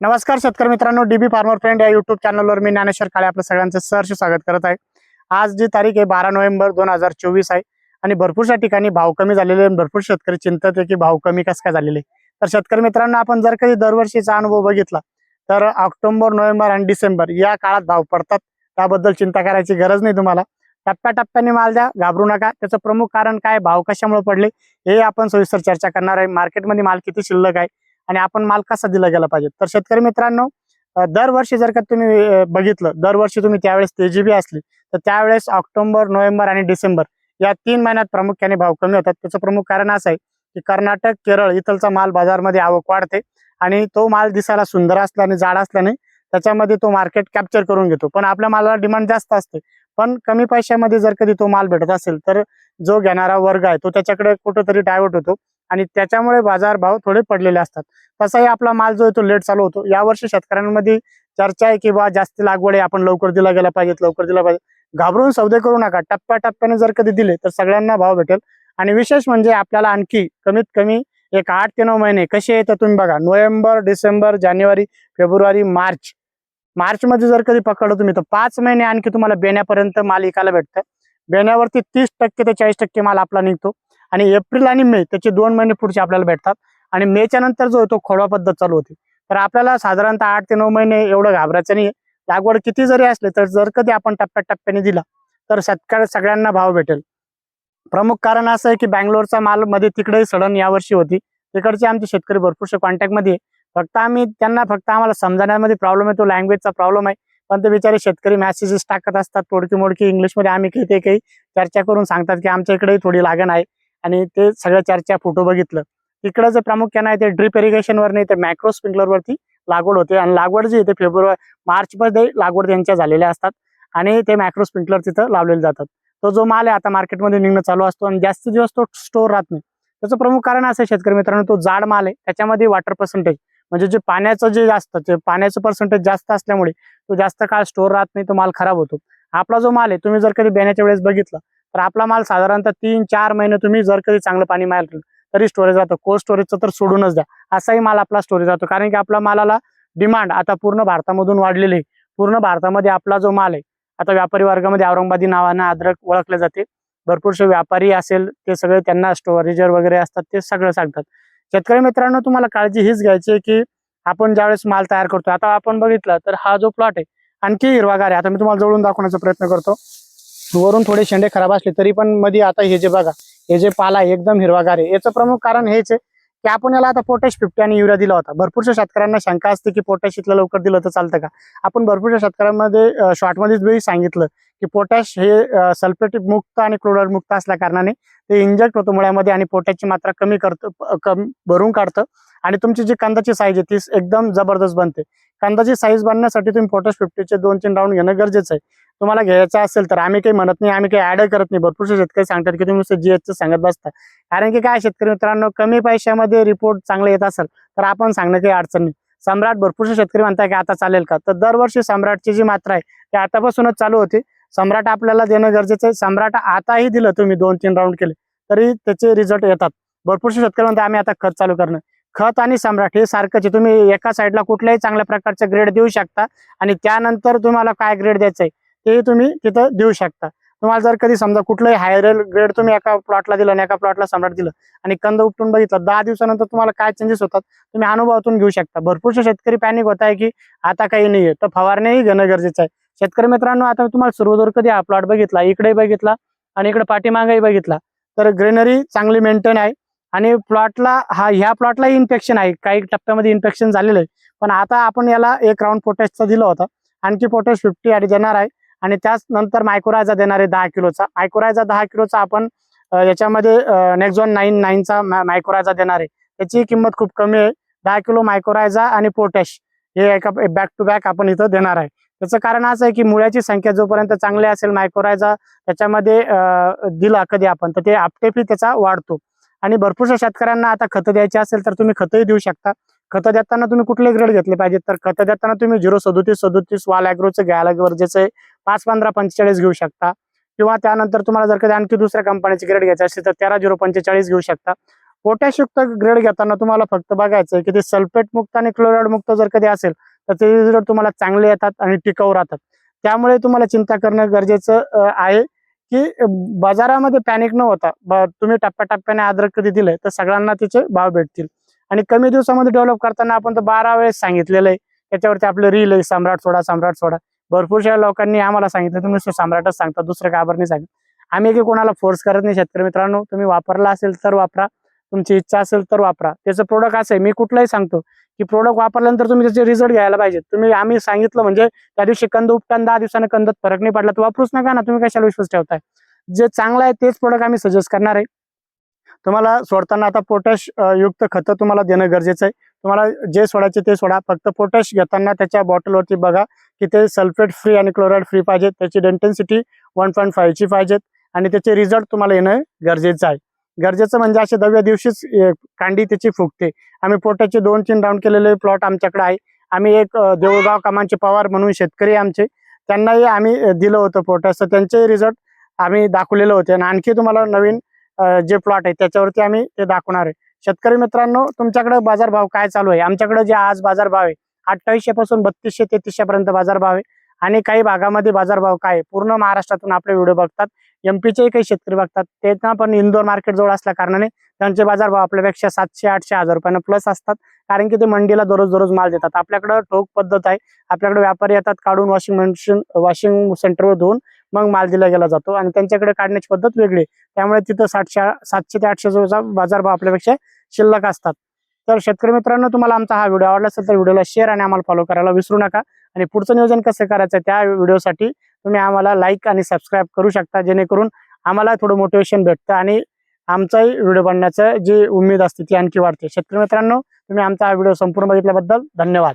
नमस्कार शेतकरी मित्रांनो डीबी फार्मर फ्रेंड या युट्यूब चॅनलवर मी ज्ञानेश्वर काळे आपलं सगळ्यांचं सहर्ष स्वागत करत आहे. आज जी तारीख आहे बारा नोव्हेंबर दोन हजार चोवीस आहे आणि भरपूरशा ठिकाणी भाव कमी झालेले आहे. भरपूर शेतकरी चिंतत आहे की भाव कमी कस काय झालेले तर शेतकरी मित्रांनो आपण जर कधी दरवर्षीचा अनुभव बघितला तर ऑक्टोबर नोव्हेंबर आणि डिसेंबर या काळात भाव पडतात. त्याबद्दल चिंता करायची गरज नाही तुम्हाला. टप्प्याटप्प्याने माल द्या घाबरू नका. त्याचं प्रमुख कारण काय? भाव कशामुळे पडले? हे आपण सविस्तर चर्चा करणार आहे. मार्केटमध्ये माल किती शिल्लक आहे? आणि आपण माल कसा दिला गेला पाहिजे. तर शेतकरी मित्रांनो दरवर्षी जर का तुम्ही बघितलं दरवर्षी तुम्ही त्यावेळेस तेजीबी असली तर त्यावेळेस ऑक्टोबर नोव्हेंबर आणि डिसेंबर या तीन महिन्यात प्रामुख्याने भाव कमी होतात. त्याचं प्रमुख कारण असं आहे की कर्नाटक केरळ इथलचा माल बाजारमध्ये आवक वाढते आणि तो माल दिसायला सुंदर असल्याने जाड असल्याने त्याच्यामध्ये तो मार्केट कॅप्चर करून घेतो. पण आपल्या मालाला डिमांड जास्त असते. पण कमी पैशामध्ये जर कधी तो माल भेटत असेल तर जो घेणारा वर्ग आहे तो त्याच्याकडे कुठंतरी डायव्हर्ट होतो. आणि त्याच्यामुळे बाजार भाव थोडे पडलेले असतात. तसाही आपला माल जो आहे तो लेट चालू होतो. यावर्षी शेतकऱ्यांमध्ये चर्चा आहे की बा जास्त लागवड आहे आपण लवकर दिला गेला पाहिजेत लवकर दिला पाहिजे. घाबरून सौदे करू नका. टप्प्याटप्प्याने जर कधी दिले तर सगळ्यांना भाव भेटेल. आणि विशेष म्हणजे आपल्याला आणखी कमीत कमी एक आठ ते नऊ महिने कसे येतात तुम्ही बघा. नोव्हेंबर डिसेंबर जानेवारी फेब्रुवारी मार्च. मार्च मध्ये जर कधी पकडलं तुम्ही तर पाच महिने आणखी तुम्हाला बेण्यापर्यंत माल इकायला भेटतं. बेण्यावरती तीस टक्के ते चाळीस टक्के माल आपला निघतो. आणि एप्रिल आणि मे त्याचे दोन महिने पुढचे आपल्याला भेटतात. आणि मेच्या नंतर जो तो खोडवा पद्धत चालू होती. तर आपल्याला साधारणतः आठ ते नऊ महिने एवढं घाबरायचं नाही लागवड किती जरी असले तर जर कधी आपण टप्प्याटप्प्याने दिला तर शेतकरी सगळ्यांना भाव भेटेल. प्रमुख कारण असं आहे की बँगलोरचा माल मध्ये तिकडेही सडन यावर्षी होती. तिकडचे आमचे शेतकरी भरपूरशे कॉन्टॅक्टमध्ये फक्त आम्ही त्यांना फक्त आम्हाला समजण्यामध्ये प्रॉब्लेम आहे. तो लँग्वेजचा प्रॉब्लेम आहे. पण ते बिचारे शेतकरी मॅसेजेस टाकत असतात. तोडकी मोडकी इंग्लिशमध्ये आम्ही काही ते काही चर्चा करून सांगतात की आमच्या इकडेही थोडी लागण आहे. आणि ते सगळ्या चर्चा फोटो बघितलं. इकडं जे प्रामुख्याने आहे ते ड्रिप इरिगेशनवर नाही तर मॅक्रो स्प्रिंकलरवरती लागवड होते. आणि लागवड जी आहे फेब्रुवारी मार्चमध्ये लागवड त्यांच्या झालेल्या असतात. आणि ते मॅक्रो स्प्रिंकलर तिथं लावलेले जातात. तो जो माल आहे आता मार्केटमध्ये निघणं चालू असतो आणि जास्त दिवस तो स्टोर राहत नाही. त्याचं प्रमुख कारण असं शेतकरी मित्रांनो तो जाड माल आहे. त्याच्यामध्ये वॉटर पर्सेंटेज म्हणजे जे पाण्याचं जे जास्त ते पाण्याचं पर्सेंटेज जास्त असल्यामुळे तो जास्त काळ स्टोर राहत नाही तो माल खराब होतो. आपला जो माल आहे तुम्ही जर कधी बेण्याच्या वेळेस बघितला तर आपला माल साधारणतः तीन चार महिने तुम्ही जर कधी चांगलं पाणी मारलं तरी स्टोरेज राहतो. कोल्ड स्टोरेजचं तर सोडूनच द्या. असाही माल आपला स्टोरेज राहतो. कारण की आपला मालाला डिमांड आता पूर्ण भारतामधून वाढलेली आहे. पूर्ण भारतामध्ये आपला जो माल आहे आता व्यापारी वर्गामध्ये औरंगाबादी नावानं अद्रक ओळखले जाते. भरपूरसे व्यापारी असेल ते सगळे त्यांना स्टोरेजर वगैरे असतात ते सगळं सांगतात. शेतकरी मित्रांनो तुम्हाला काळजी हीच घ्यायची आहे की आपण ज्यावेळेस माल तयार करतो आता आपण बघितलं तर हा जो प्लॉट आहे आणखी हिरवागार आहे. आता मी तुम्हाला जवळून दाखवण्याचा प्रयत्न करतो. वरून थोडे शेंडे खराब असले तरी पण मध्ये आता हे जे बघा हे जे पाला एकदम हिरवागार आहे. याचं प्रमुख कारण हेच आहे की आपण याला आता पोटॅश फिफ्टी आणि युरिया दिला होता. भरपूरशा शेतकऱ्यांना शंका असते की पोटॅश इथलं लवकर दिलं तर चालतं का? आपण भरपूरशा शेतकऱ्यांमध्ये शॉर्टमध्येच वेळी सांगितलं की पोटॅश हे सल्फेट मुक्त आणि क्लोराईड मुक्त असल्या कारणाने ते इंजेक्ट होतं मुळ्यामध्ये आणि पोटॅशची मात्रा कमी करतं कम भरून काढतं. आणि तुमची जी कांदाची साईज आहे ती एकदम जबरदस्त बनते. कांदाची साईज बनण्यासाठी तुम्ही पोटॅश फिफ्टीचे दोन तीन राऊंड घेणं गरजेचं आहे. तुम्हाला घ्यायचं असेल तर आम्ही काही म्हणत नाही आम्ही काही ऍड करत नाही. भरपूरसे शेतकरी सांगतात की तुम्ही नुसतं जीएसचं सांगत बसता. कारण की काय शेतकरी मित्रांनो कमी पैशामध्ये रिपोर्ट चांगले येत असेल तर आपण सांगणं काही अडचण नाही. सम्राट भरपूरसे शेतकरी म्हणतात की आता चालेल का? तर दरवर्षी सम्राटची जी मात्रा आहे ती आतापासूनच चालू होते. सम्राट आपल्याला देणं गरजेचं आहे. सम्राट आताही दिलं तुम्ही दोन तीन राऊंड केले. तरी त्याचे रिझल्ट येतात. भरपूरसे शेतकरी म्हणतात आम्ही आता खत चालू करणं खत आणि सम्राट हे सारखंच तुम्ही एका साईडला कुठल्याही चांगल्या प्रकारचं ग्रेड देऊ शकता आणि त्यानंतर तुम्हाला काय ग्रेड द्यायचं आहे? ते तुम्ही तिथं देऊ शकता. तुम्हाला जर कधी समजा कुठलंही हायर ग्रेड तुम्ही एका प्लॉटला दिलं आणि एका प्लॉटला सम्राट दिलं आणि कंद उपटून बघितलं दहा दिवसानंतर तुम्हाला काय चेंजेस होतात तुम्ही अनुभवातून घेऊ शकता. भरपूरसे शेतकरी पॅनिक होत आहे की आता काही नाहीये तर फवारणीही घेणं गरजेचं आहे. शेतकरी मित्रांनो आता तुम्हाला सर्वदूर कधी हा प्लॉट बघितला इकडे बघितला आणि इकडे पाठीमागेही बघितला तर ग्रीनरी चांगली मेंटेन आहे आणि प्लॉटला हा ह्या प्लॉटलाही इन्फेक्शन आहे. काही टप्प्यामध्ये इन्फेक्शन झालेलं आहे. पण आता आपण याला एक राऊंड पोटॅशचा दिला होता. आणखी पोटॅश फिफ्टी आणि देणार आहे. आणि त्याच नंतर मायक्रोरायझा देणार आहे दहा किलोचा. मायक्रोरायझा दहा किलोचा आपण याच्यामध्ये नेक्झॉन नाईन नाईनचा मायक्रोरायझा देणार. आहे त्याची किंमत खूप कमी आहे. दहा किलो मायक्रोरायझा आणि पोटॅश हे एका बॅक टू बॅक आपण इथं देणार आहे. त्याचं कारण असं आहे की मुळ्याची संख्या जोपर्यंत चांगली असेल मायक्रोरायझा त्याच्यामध्ये दिला कधी आपण तर ते आपटेपी त्याचा वाढतो. आणि भरपूरशा शेतकऱ्यांना आता खतं द्यायची असेल तर तुम्ही खतही देऊ शकता. खतं देताना तुम्ही कुठले ग्रेड घेतले पाहिजेत तर खतं देताना तुम्ही झिरो सदोतीस सदोतीस वाल अॅग्रोचं घ्यायला गरजेचं आहे. पाच पंधरा पंचेचाळीस घेऊ शकता. किंवा त्यानंतर तुम्हाला जर कधी आणखी दुसऱ्या कंपनीची ग्रेड घ्यायची असेल तर तेरा झिरो पंचेचाळीस घेऊ शकता. पोटॅशयुक्त ग्रेड घेताना तुम्हाला फक्त बघायचं आहे की ते सल्फेट मुक्त आणि क्लोराईड मुक्त जर कधी असेल तर ते रिझल्ट तुम्हाला चांगले येतात आणि टिकाऊ राहतात. त्यामुळे तुम्हाला चिंता करणं गरजेचं आहे की बाजारामध्ये पॅनिक न होता तुम्ही टप्प्याटप्प्याने अद्रक कधी दिले तर सगळ्यांना त्याचे भाव भेटतील. आणि कमी दिवसामध्ये डेव्हलप करताना आपण तर बारा वेळेस सांगितलेलं आहे. त्याच्यावरती आपलं रील आहे सम्राट सोडा सम्राट सोडा. भरपूरशा लोकांनी आम्हाला सांगितलं तुम्ही सम्राटच सांगता दुसरं काबर नाही सांगत. आम्ही की कोणाला फोर्स करत नाही शेतकरी मित्रांनो तुम्ही वापरला असेल तर वापरा तुमची इच्छा असेल तर वापरा. त्याचं प्रोडक्ट असं आहे मी कुठलाही सांगतो की प्रोडक्ट वापरल्यानंतर तुम्ही त्याचे रिझल्ट घ्यायला पाहिजे तुम्ही आम्ही सांगितलं म्हणजे त्या दिवशी कंद उपटान दहा दिवसानं कंदत फरक नाही पडला तर वापरूच नका ना तुम्ही कशाला विश्वास ठेवताय? जे चांगलं आहे तेच प्रोडक्ट आम्ही सजेस्ट करणार आहे. तुम्हाला सोडताना आता पोटॅश युक्त खतं तुम्हाला देणं गरजेचं आहे. तुम्हाला जे सोडायचे ते सोडा. फक्त पोटॅश घेताना त्याच्या बॉटलवरती बघा की ते सल्फेट फ्री आणि क्लोराईड फ्री पाहिजेत. त्याची डेंटेन्सिटी वन पॉईंट फायची पाहिजेत आणि त्याचे रिझल्ट तुम्हाला येणं गरजेचं आहे. गरजेचं म्हणजे असे दहाव्या दिवशीच कांडी त्याची फुगते. आम्ही पोटाचे दोन तीन राऊंड केलेले प्लॉट आमच्याकडे आहे. आम्ही एक देऊळगाव कामांचे पवार म्हणून शेतकरी आमचे. त्यांनाही आम्ही दिलं होतं पोटॅश तर त्यांचे रिझल्ट आम्ही दाखवलेले होते. आणि आणखी तुम्हाला नवीन जे प्लॉट आहे त्याच्यावरती आम्ही ते दाखवणार आहे. शेतकरी मित्रांनो तुमच्याकडे बाजारभाव काय चालू आहे? आमच्याकडे जे आज बाजारभाव आहे अठ्ठावीसशे पासून बत्तीसशे तेहतीसशे पर्यंत बाजारभाव आहे. आणि काही भागामध्ये बाजारभाव काय पूर्ण महाराष्ट्रातून आपले व्हिडिओ बघतात. एमपीचेही काही शेतकरी बघतात. त्यांना पण इंदोर मार्केट जवळ असल्या कारणाने त्यांचे बाजारभाव आपल्यापेक्षा सातशे आठशे हजार रुपयानं प्लस असतात. कारण की ते मंडीला दररोज दररोज माल देतात. आपल्याकडं ठोक पद्धत आहे. आपल्याकडे व्यापारी येतात काढून वॉशिंग मशीन वॉशिंग सेंटरवर धुवून मग माल दिला गेला जातो आणि त्यांच्याकडे काढण्याची पद्धत वेगळी. त्यामुळे तिथं सातशे सातशे ते आठशे जवळचा बाजारभाव आपल्यापेक्षा शिल्लक असतात. तर शेतकरी मित्रांनो तुम्हाला आमचा हा व्हिडिओ आवडला असेल तर व्हिडिओला शेअर आणि आम्हाला फॉलो करायला विसरू नका. आणि पुढचं नियोजन कसं करायचं त्या व्हिडिओसाठी तुम्ही आम्हाला लाईक आणि सबस्क्राईब करू शकता जेणेकरून आम्हाला थोडं मोटिवेशन भेटतं आणि आमचाही व्हिडिओ बनण्याचं जी उमेद असते ती आणखी वाढते. शेतकरी मित्रांनो तुम्ही आमचा हा व्हिडिओ संपूर्ण बघितल्याबद्दल धन्यवाद.